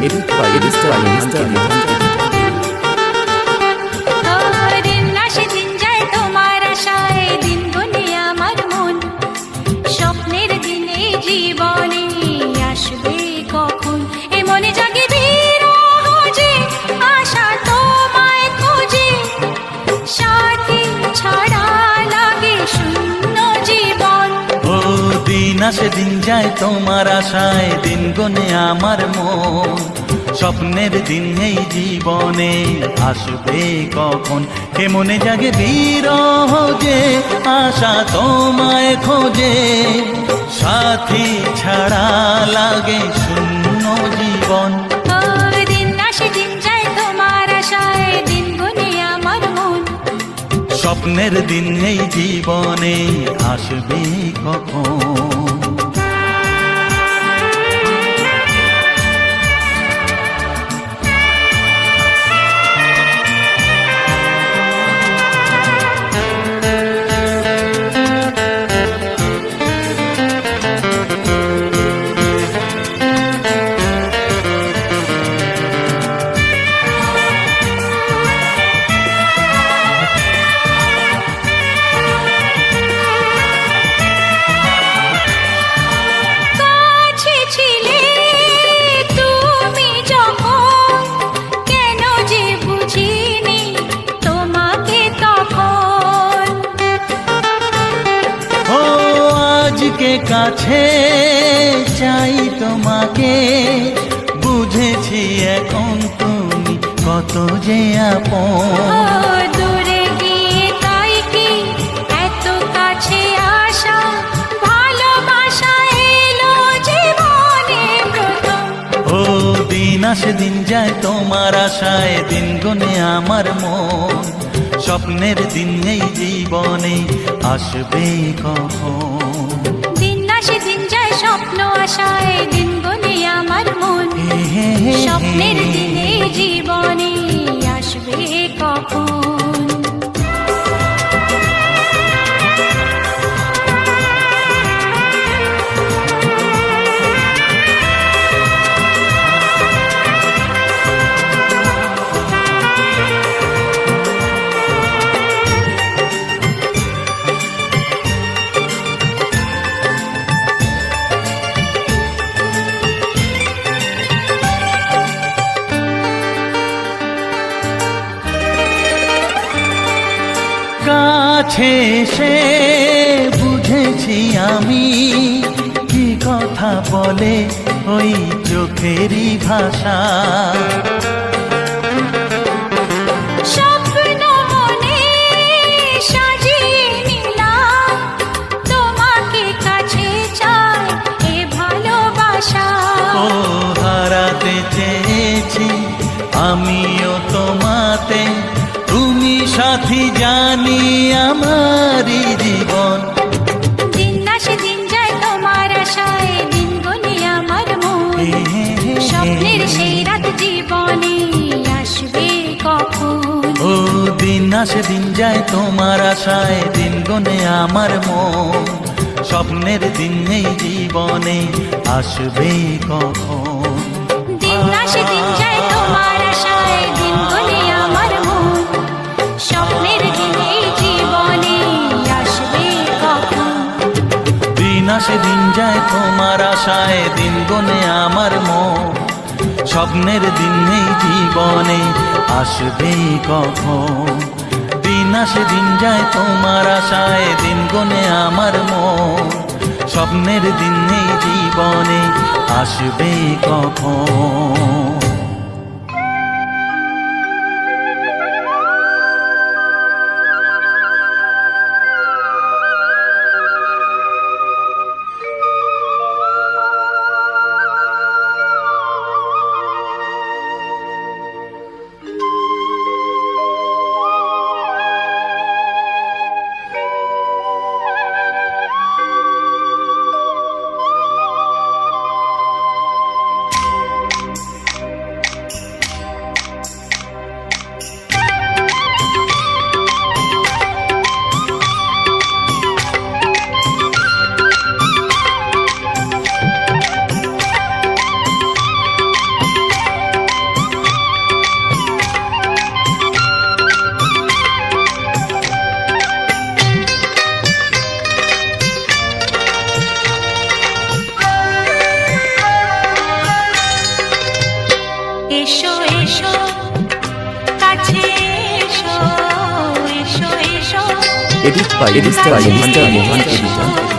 Edit by Edit by Mr. Mohan আর আসে দিন যায় তোমার আশায়, দিন গনে আমার মন। স্বপ্নের দিন এই জীবনে আসবে কখন? কে মনে জাগে বিরহ যে, আশা তোমায় খোঁজে? সাথী ছাড়া লাগে শূন্য জীবন। স্বপ্নের দিন এই জীবনে আসবে কখন? আজকে কাছে চাই তোমাকে। বুঝেছি এখন তুমি কত যে আপন। দূরে গিয়ে তাই কি? এত কাছে আসা ভালোবাসা এলো জীবনে প্রথম। ও দিন আসে দিন যায় তোমার আশায় দিন গনে আমার মন। স্বপ্নের দিন এই জীবনে আসবে কখন? আশায় দিন গনে আমার মন। স্বপ্নের দিনে জীবনে আসবে কখন? বলে ওই চোখেরই ভাষা। হারাতে চেয়েছি আমিও তোমাতে। তুমি সাথী জানি আমারই জীবন। স্বপ্নের সেই রাত জীবনে আসবে কখন? ও দিন আসে দিন যায় তোমার আশায় দিন গনে আমার মন। স্বপ্নের দিন এই জীবনে আসবে কখন? দিন আসে আসে দিন যায় তোমার আশায়, দিন গনে আমার মন। স্বপ্নের দিন এই জীবনে, আসবে কখন? দিন আসে, দিন যায় তোমার আশায়, দিন গনে আমার মন। স্বপ্নের দিন এই জীবনে, আসবে কখন? 이리스타 인스타 인스타 인스타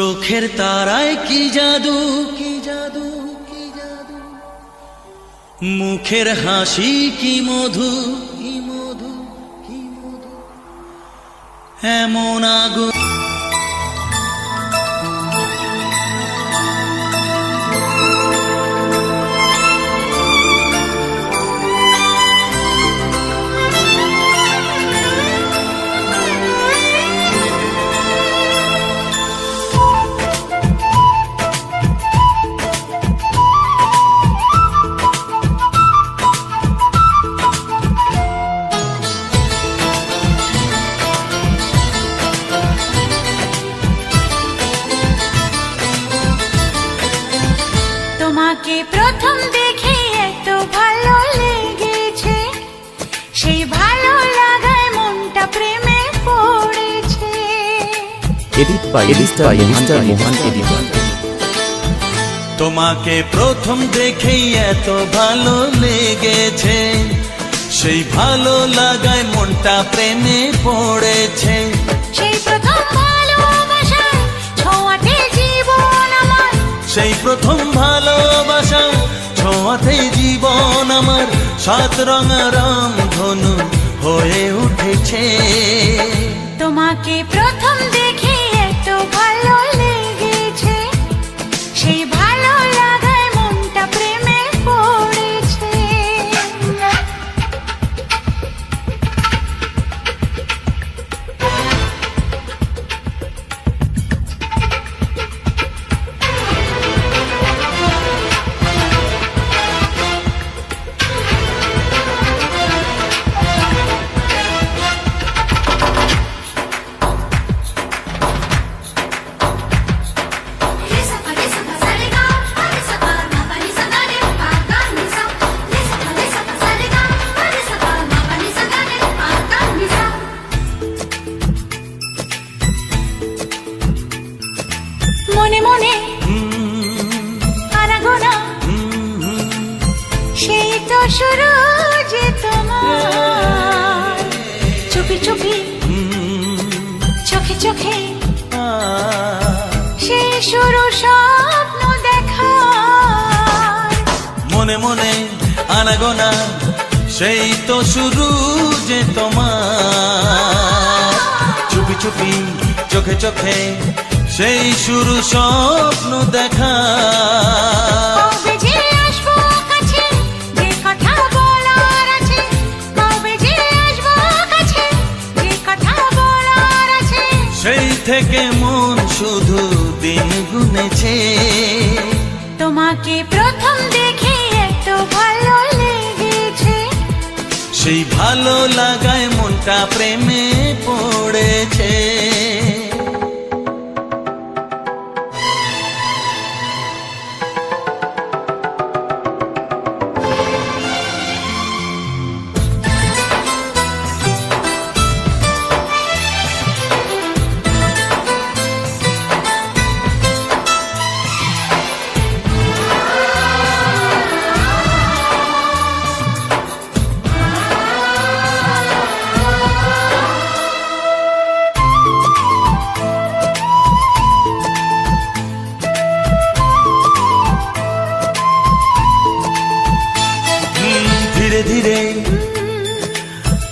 চোখের তারায় কি জাদু? কি জাদু কি জাদু? মুখের হাসি কি মধু? কি মধু কি মধু? এমন আগুন by mister mister Mohan editor তোমাকে প্রথম দেখেই এত ভালো লেগেছে। সেই ভালো লাগায় মনটা প্রেমে পড়েছে। সেই প্রথম ভালোবাসায় ছোঁয়াতে জীবন আমার। সেই প্রথম ভালোবাসা ছোঁয়াতে জীবন আমার। সাত রঙারাম ধনু হয়ে উঠেছে। তোমাকে প্রথম দেখে মনে। আনাগোনা সেই তো শুরু যে তোমার। চুপি চুপি চোখে চোখে। সেই শুরু স্বপ্ন দেখা মনে মনে আনাগোনা, সেই তো শুরু যে তোমার। চুপি চুপি, চোখে চোখে সেই শুরু স্বপ্ন দেখা। সেই থেকে মন শুধু দিন গুনেছে। তোমাকে প্রথম দেখে এত ভালো লেগেছে। সেই ভালো লাগায় মনটা প্রেমে পড়েছে।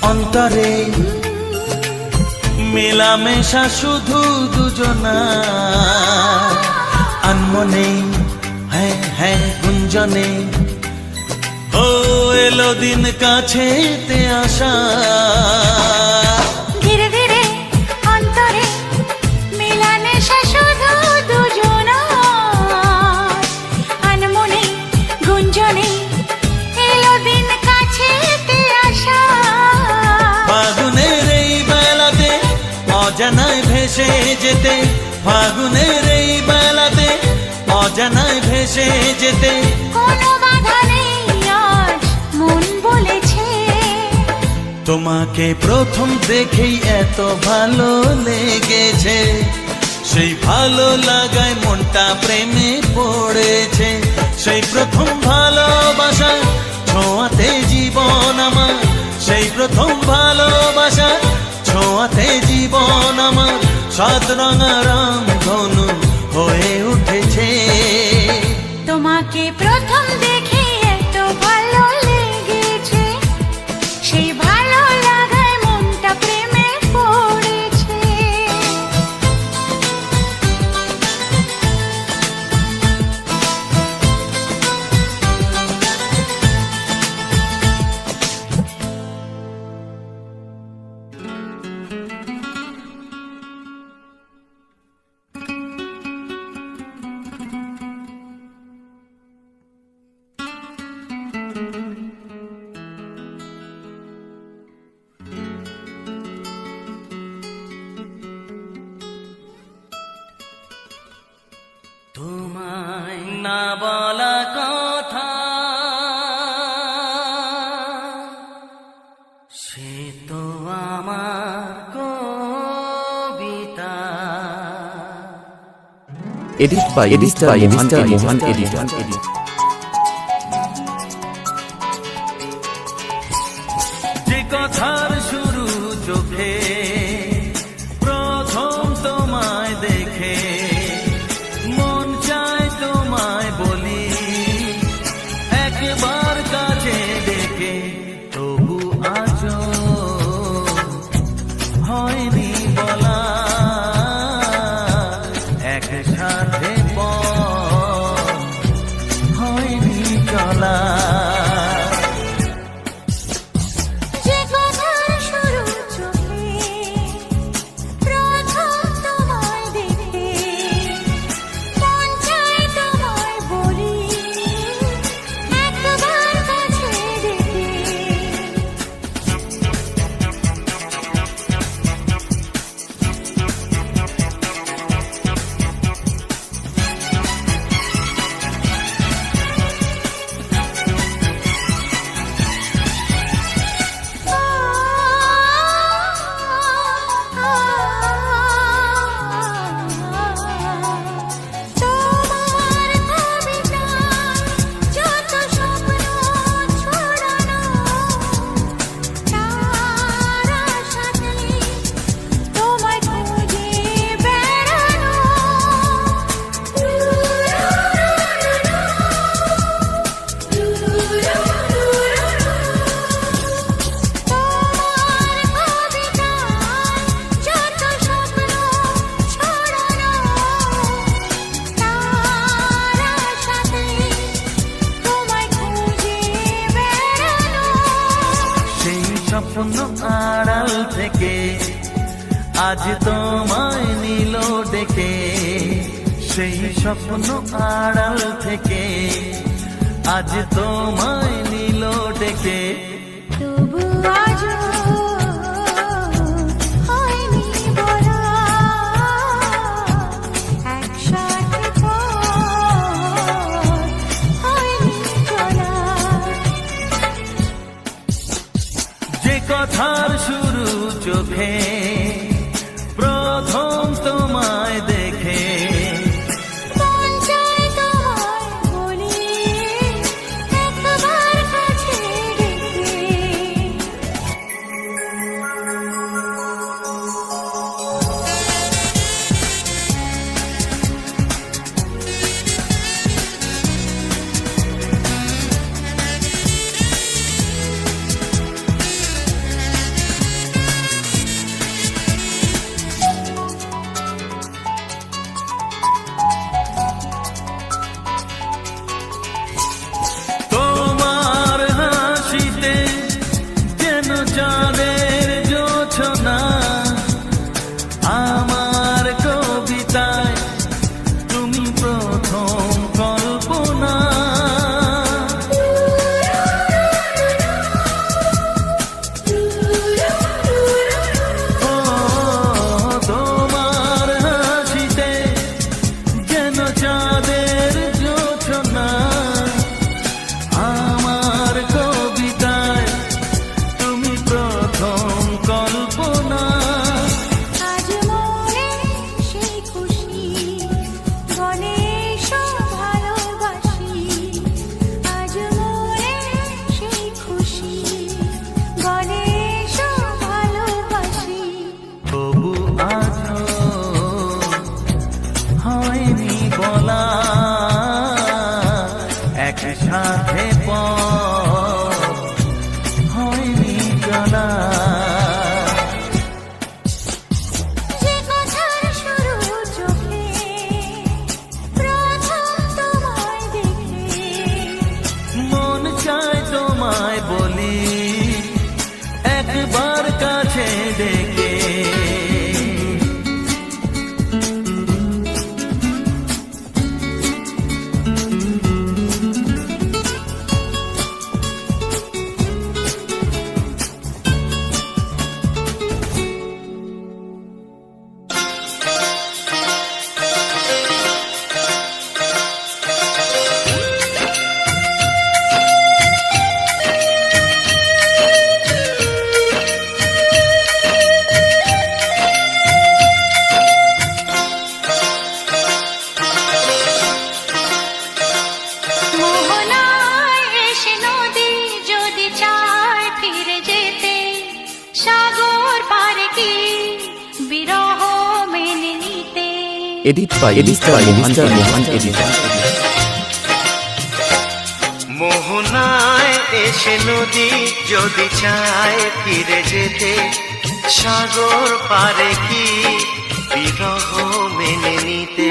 অন্তরে। মেলামেশা শুধু দুজনা। আনমনে হ্যাঁ হ্যাঁ গুঞ্জনে। ও এলো দিন কাছেতে আসা। অজানায় ভেসে যেতে। কোনো বাধা নেই আজ মন বলেছে। তোমাকে প্রথম দেখেই এত ভালো লেগেছে। সেই ভালো লাগায় মনটা প্রেমে পড়েছে। সেই প্রথম ভালোবাসা ছোঁয়াতে জীবন আমার। সেই প্রথম ভালোবাসা ছোঁয়াতে জীবন আমার। সাত তোমায় না বলা কথা সে তো কবিতা। Edit by edit by edit edit স্বপ্ন আড়াল থেকে আজ তোমায় নিল ডেকে। কথার শুরু চোখে প্রথম by Mr. By Mr. Mohan Editor. মোহনায় এসে নদী যদি চায় ফিরে যেতে সাগর পারে কি বিরহ মেনে নিতে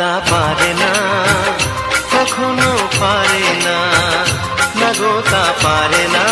তা পারে না কখনো পারে না না গো তা পারে না।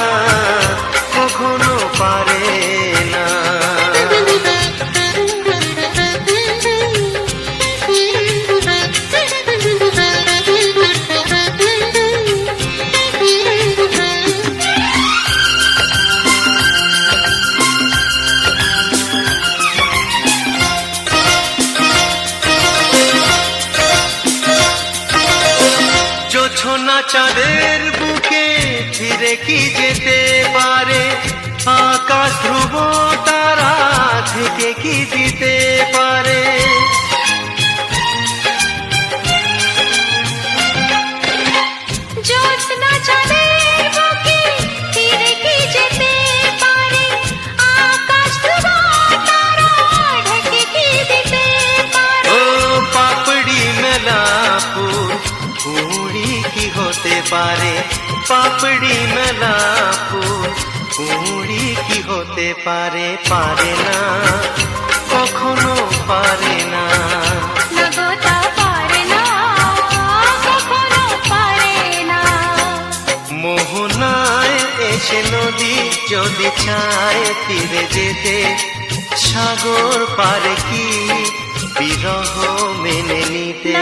কুড়ি কি হতে পারে পারে না কখনো পারে না। মোহনায় এসে নদী যদি চায় তীরে যেতে সাগর পারে কি বিরহ মেনে নিতে?